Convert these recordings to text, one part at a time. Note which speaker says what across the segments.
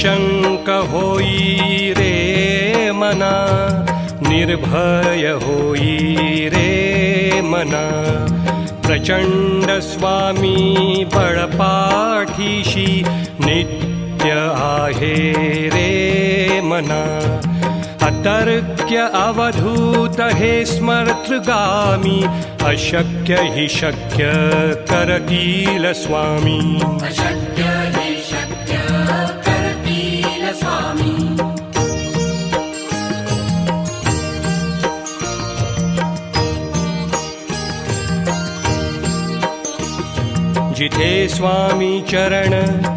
Speaker 1: निशङ्क होई रे मना निर्भय होई रे मना। प्रचंड स्वामी बळपाठीशी नित्य आहे रे मना। अतर्क्य अवधूत हे स्मर्तृगामी अशक्य हि शक्य करतील स्वामी जिथे स्वामी चरण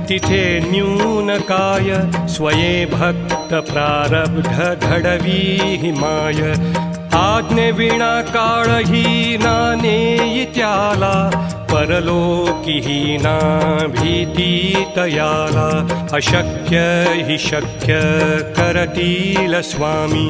Speaker 1: तिथे न्यूनकाय स्वये भक्तप्रारब्धधढवी हिमाय आग्ने विणा कालहीनाने इत्याला परलोकिहीना भीतितयाला अशक्य हि शक्य करतील
Speaker 2: करतिलस्वामी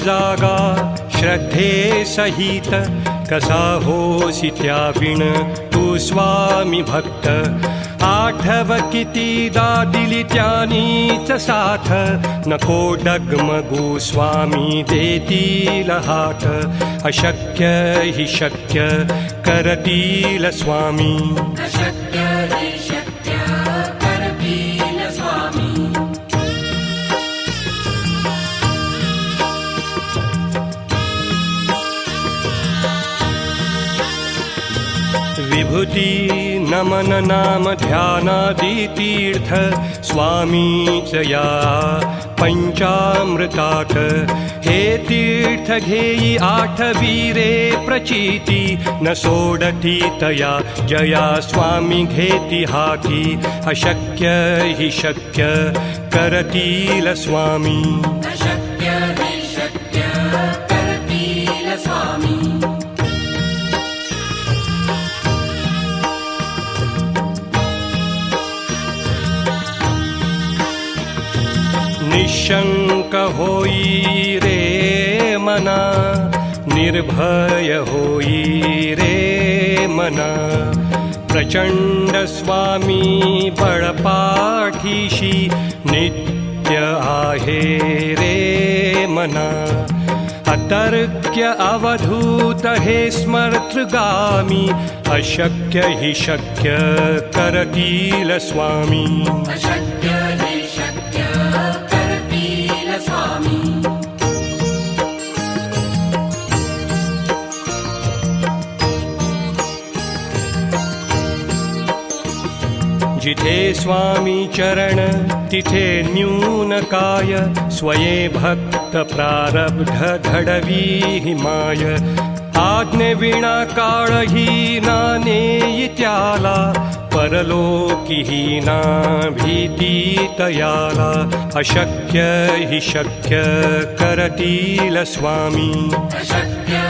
Speaker 1: जागा श्रद्धे सहित कसा होसी त्याविण तू स्वामी भक्त. आठव कितीदा दिली त्यानीच साथ नको डगमगू स्वामी देतील हात. अशक्य हि शक्य करतील स्वामी. विभूती नमन नाम ध्यानादी तीर्थ स्वामीच या पंचामृतात। हे तीर्थ घेई आठवीरे प्रचिती न सोडती तया। जया स्वामी घेती हाती अशक्य हि शक्य। करतील स्वामी। निशङ्क होई रे मना निर्भय होई रे मना प्रचंड स्वामी बळपाठीशी नित्य आहे रे मना अतर्क्य अवधूत हे स्मर्तृगामी अशक्य हि शक्य करतील स्वामी
Speaker 2: अशक्य
Speaker 1: जिथे स्वामी चरण तिथे न्यून काय स्वये भक्त प्रारब्ध घडवी हिमाय आज्ञे विणा काळ ही नाने त्याला परलोकी ही ना भीती तयाला अशक्य हि शक्य करतील स्वामी।
Speaker 2: अशक्य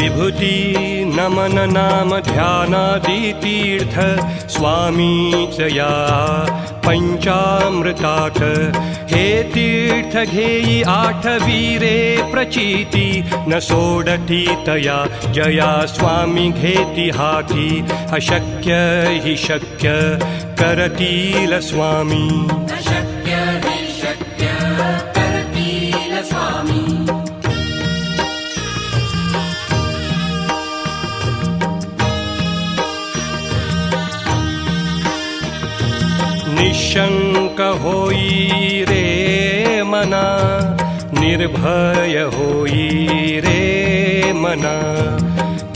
Speaker 1: विभूती नमन नाम ध्यानादी तीर्थ स्वामीच या पंचामृताट हे तीर्थ घेई आठ वीरे प्रचिती न सोडती तया। जया स्वामी घेती हाती अशक्य हि शक्य। करतील स्वामी। निशंक होई रे मना निर्भय होई रे मना।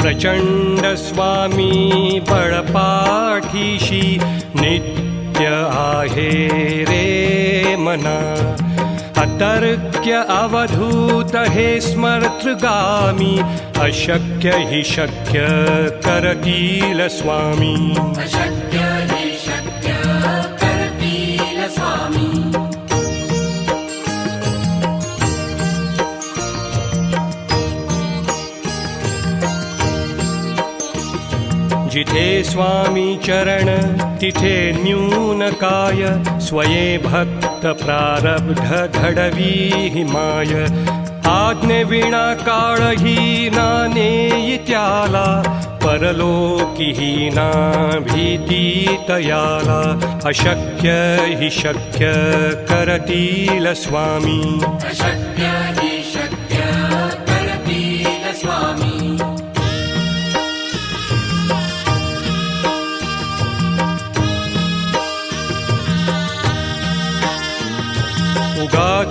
Speaker 1: प्रचंड स्वामी बळपाठीशी नित्य आहे रे मना। अतर्क्य अवधूत हे स्मर्तृगामी अशक्य हि शक्य करतील स्वामी।
Speaker 2: अशक्य
Speaker 1: जिथे स्वामी चरण तिथे न्यून काय स्वये भक्त प्रारब्ध घडवी हिमाय. आज्ञे विणा काळही नाने त्याला परलोकी ना भीती तयाला अशक्य हि शक्य करतील स्वामी.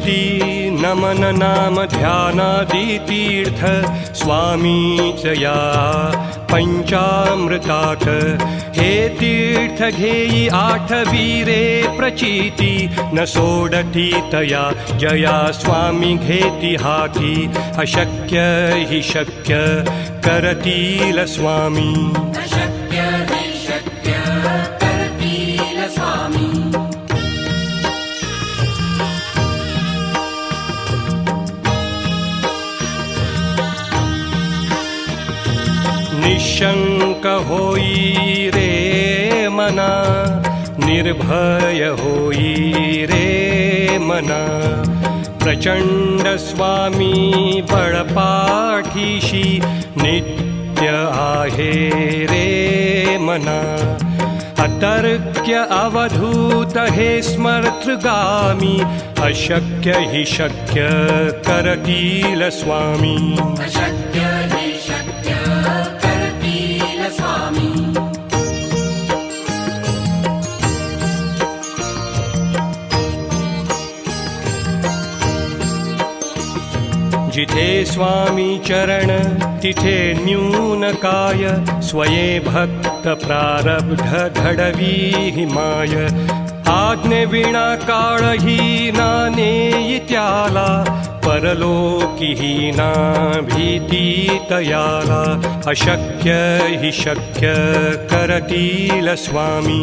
Speaker 1: विभूती नमन नाम ध्यानादी तीर्थ स्वामीच या पंचामृताट हे तीर्थ घेई आठ वीरे प्रचिती न सोडती तया। जया स्वामी घेती हाती अशक्य हि शक्य। करतील स्वामी। निशंक होई रे निर्भय होई रे मना। प्रचंड स्वामी बळपाठीशी नित्य आहे रे मना। अतर्क्य अवधूत हे स्मर्तृगामी अशक्य हि शक्य करतील स्वामी।
Speaker 2: अशक्य
Speaker 1: जिथे स्वामी चरण तिथे न्यून काय स्वये भक्त प्रारब्ध घडवी हिमाय आज्ञे विणा काळही नाने त्याला परलोकी ना भीती तयाला अशक्य हि शक्य करतील स्वामी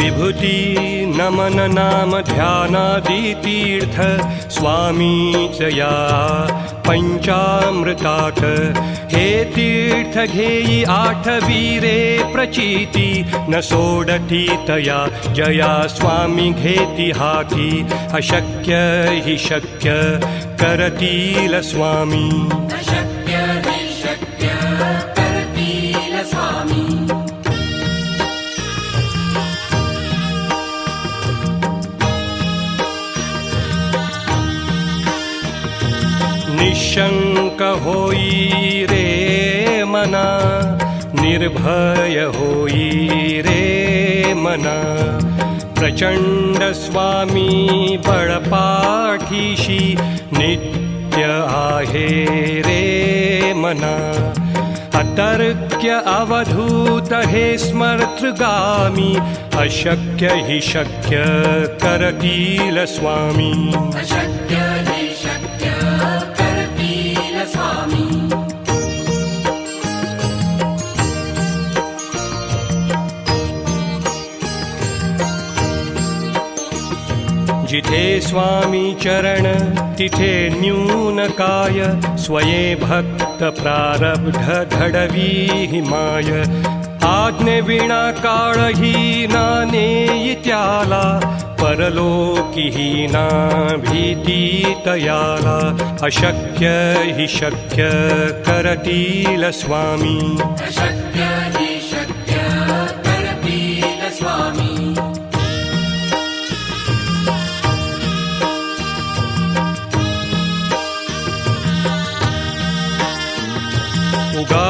Speaker 1: विभूती नमन नाम ध्यानादी तीर्थ स्वामीच या पंचामृताक हे तीर्थ घेई आठवी रे प्रचिती न सोडती तया। जया स्वामी घेती हाती अशक्य हि शक्य करतील स्वामी निशंक होई रे मना निर्भय होई रे मना। प्रचंड स्वामी बळपाठीशी नित्य आहे रे मना। अतर्क्य अवधूत हे स्मर्तृगामी अशक्य हि शक्य करतील स्वामी जिथे स्वामी चरण तिथे न्यून काय? स्वये भक्त प्रारब्ध घडवी माय आज्ञे विणा काळही नाने त्याला परलोकी ना भीती तयाला. अशक्य हि शक्य करतील स्वामी.
Speaker 2: अशक्य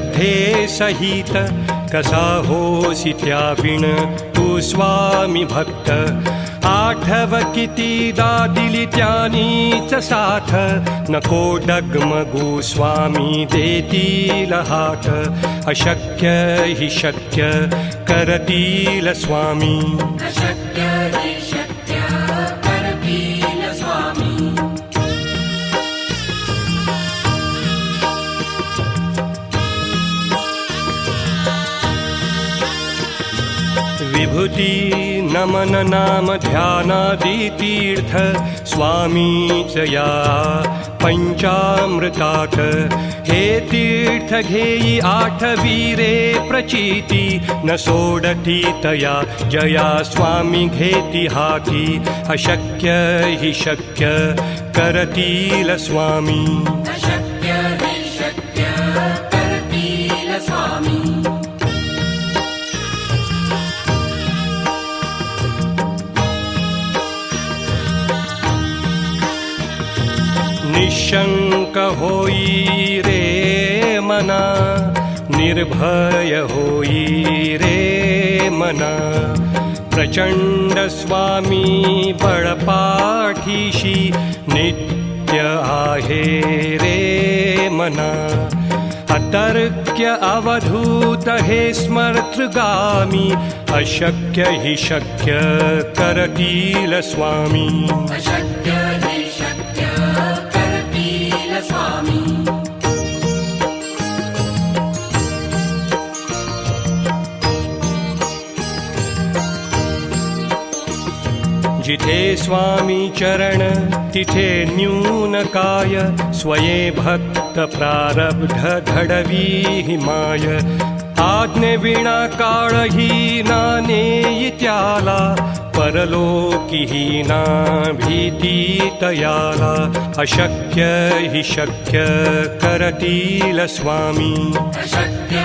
Speaker 1: श्रद्धे सहित कसा होसी त्याविण तू स्वामी भक्त? आठव किती दिली त्यानीच साथ? नको डगमगू स्वामी देतील हात. अशक्य हि शक्य करतील स्वामी. विभूती नमन नाम ध्यानादी तीर्थ स्वामीच या पंचामृतात हे तीर्थ घेई आठवीरे प्रचिती न सोडती तया। जया स्वामी घेती हाती अशक्य हि शक्य। करतील स्वामी। निशंक होई रे मना निर्भय होई रे मना। प्रचंड स्वामी बळपाठीशी नित्य आहे रे मना। अतर्क्य अवधूत हे स्मर्तृगामी अशक्य हि शक्य करतील स्वामी।
Speaker 2: अशक्य
Speaker 1: जिथे स्वामी चरण तिथे न्यून काय स्वये भक्त प्रारब्ध घडवी हिमाय आज्ञे विणा काळही नाने त्याला परलोकी ना भीती तयाला अशक्य हि शक्य करतील स्वामी।
Speaker 2: अशक्य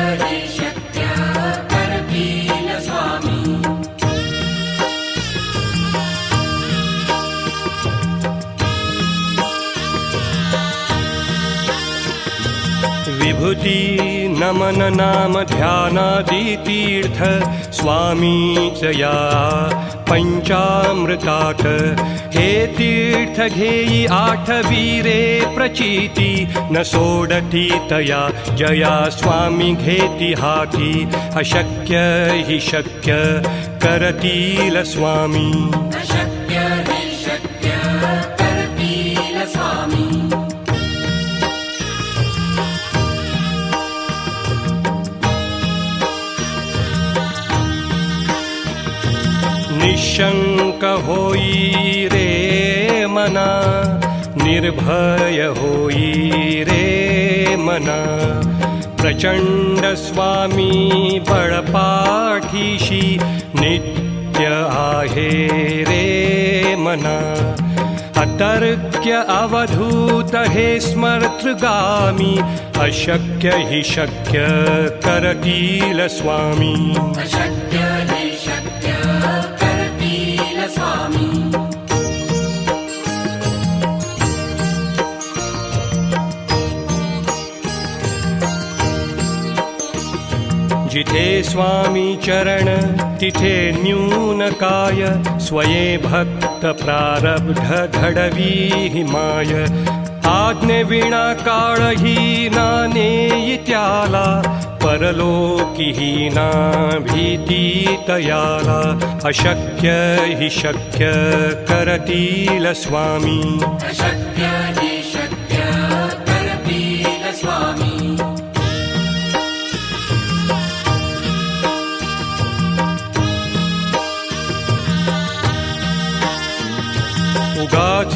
Speaker 1: विभूती नमन नाम ध्यानादी तीर्थ स्वामीच या पंचामृतात। हे तीर्थ घेई आठवीरे प्रचिती न सोडती तया। जया स्वामी घेती हाती अशक्य हि शक्य करतील स्वामी। निशंक होई रे मना निर्भय होई रे मना। प्रचंड स्वामी बळपाठीशी नित्य आहे रे मना। अतर्क्य अवधूत हे स्मर्तृगामी अशक्य हि शक्य करतील स्वामी जिथे स्वामी चरण तिथे न्यून काय स्वये भक्त प्रारब्ध घडवी हिमाय आज्ञे विणा काळही नाने त्याला परलोकीही ना भीती तयाला। अशक्य हि शक्य करतील स्वामी।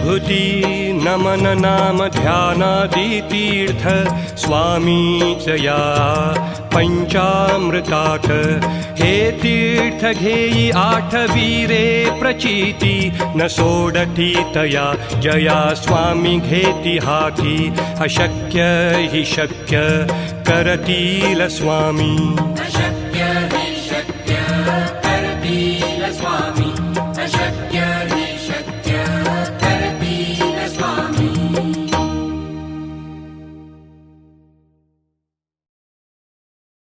Speaker 1: विभूती नमन नाम ध्यानादी तीर्थ स्वामीच या पंचामृतात हे तीर्थ घेई आठवीरे प्रचिती न सोडती तया। जया स्वामी घेती हाती अशक्य हि शक्य। करतील स्वामी।
Speaker 2: अशक्य